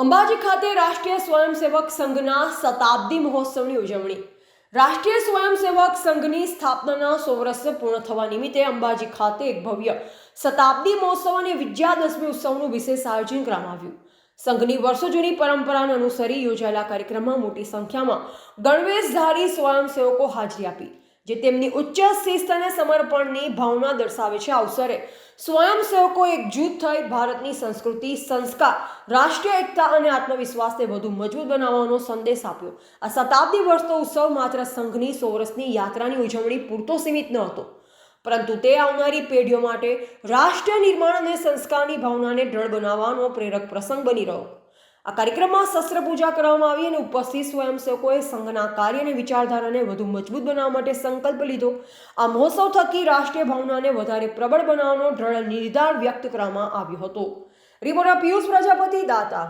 અંબાજી ખાતે રાષ્ટ્રીય સ્વયંસેવક સંઘના શતાબ્દી મહોત્સવની ઉજવણી. રાષ્ટ્રીય સ્વયંસેવક સંઘની સ્થાપનાના સો વર્ષ પૂર્ણ થવા નિમિત્તે અંબાજી ખાતે એક ભવ્ય શતાબ્દી મહોત્સવ અને વિજયાદશમી ઉત્સવનું વિશેષ આયોજન કરવામાં આવ્યું. સંઘની વર્ષો જૂની પરંપરાને અનુસરી યોજાયેલા કાર્યક્રમમાં મોટી સંખ્યામાં ગણવેશધારી સ્વયંસેવકો હાજરી આપી. જે તેમની ઉચ્ચ શિસ્ત અને સમર્પણની ભાવના દર્શાવે છે અવસરે. સ્વયંસેવકો એકજૂથ થઈ ભારતની સંસ્કૃતિ, સંસ્કાર, રાષ્ટ્રીય એકતા અને આત્મવિશ્વાસને વધુ મજબૂત બનાવવાનો સંદેશ આપ્યો. આ શતાબ્દી વર્ષનો ઉત્સવ માત્ર સંઘની સો વર્ષની યાત્રાની ઉજવણી પૂરતો સીમિત ન હતો. પરંતુ તે આવનારી પેઢીઓ માટે રાષ્ટ્ર નિર્માણ અને સંસ્કારની ભાવનાને દ્રઢ બનાવવાનો પ્રેરક પ્રસંગ બની રહ્યો. આ કાર્યક્રમમાં શસ્ત્ર પૂજા કરવામાં આવી અને ઉપસ્થિત સ્વયંસેવકોએ સંઘના કાર્ય અને વિચારધારાને વધુ મજબૂત બનાવવા માટે સંકલ્પ લીધો. આ મહોત્સવ થકી રાષ્ટ્રીય ભાવનાને વધારે પ્રબળ બનાવવાનો દ્રઢ નિર્ધાર વ્યક્ત કરવામાં આવ્યો હતો. રિપોર્ટર પિયુષ પ્રજાપતિ, દાતા.